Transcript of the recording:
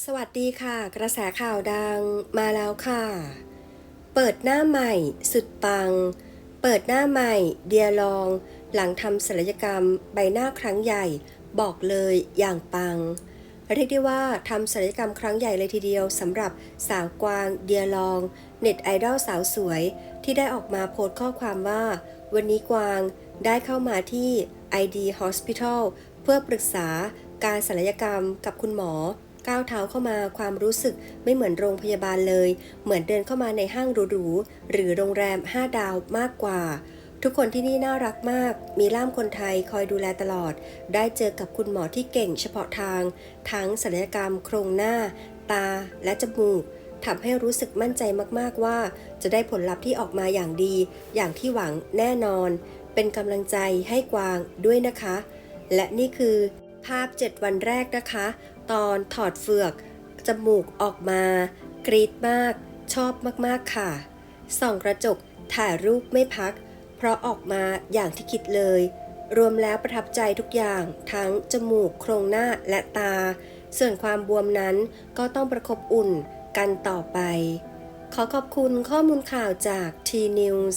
สวัสดีค่ะ กระแสข่าวดังมาแล้วค่ะ เปิดหน้าใหม่สุดปัง เปิดหน้าใหม่เดียลอง หลังทำศัลยกรรมใบหน้าครั้งใหญ่ บอกเลยอย่างปัง เรียกได้ว่าทำศัลยกรรมครั้งใหญ่เลยทีเดียวสำหรับสาวกวางเดียลอง เน็ตไอดอลสาวสวย ที่ได้ออกมาโพสต์ข้อความว่า วันนี้กวางได้เข้ามาที่ ID Hospital เพื่อปรึกษาการศัลยกรรมกับคุณหมอ ก้าวเท้าเข้ามาความรู้สึกไม่เหมือนโรงพยาบาลเลย เหมือนเดินเข้ามาในห้างหรูๆหรือโรงแรม 5 ดาวมากกว่า ทุกคนที่นี่น่ารักมาก มีล่ามคนไทยคอยดูแลตลอด ได้เจอกับคุณหมอที่เก่งเฉพาะทาง ทั้งศัลยกรรม โครงหน้า ตา และจมูกทำให้รู้สึกมั่นใจมากๆว่า จะได้ผลลัพธ์ที่ออกมาอย่างดี อย่างที่หวังแน่นอน เป็นกำลังใจให้กวางด้วยนะคะ และนี่คือ ภาพ 7 วันแรกนะคะ ตอนถอดเฟือก จมูกออกมา กรี๊ดมาก ชอบมากๆค่ะ ส่องกระจกถ่ายรูปไม่พัก เพราะออกมาอย่างที่คิดเลย รวมแล้วประทับใจทุกอย่างทั้งจมูกโครงหน้าและตา ส่วนความบวมนั้นก็ต้องประคบอุ่นกันต่อไป ขอขอบคุณข้อมูลข่าวจาก T News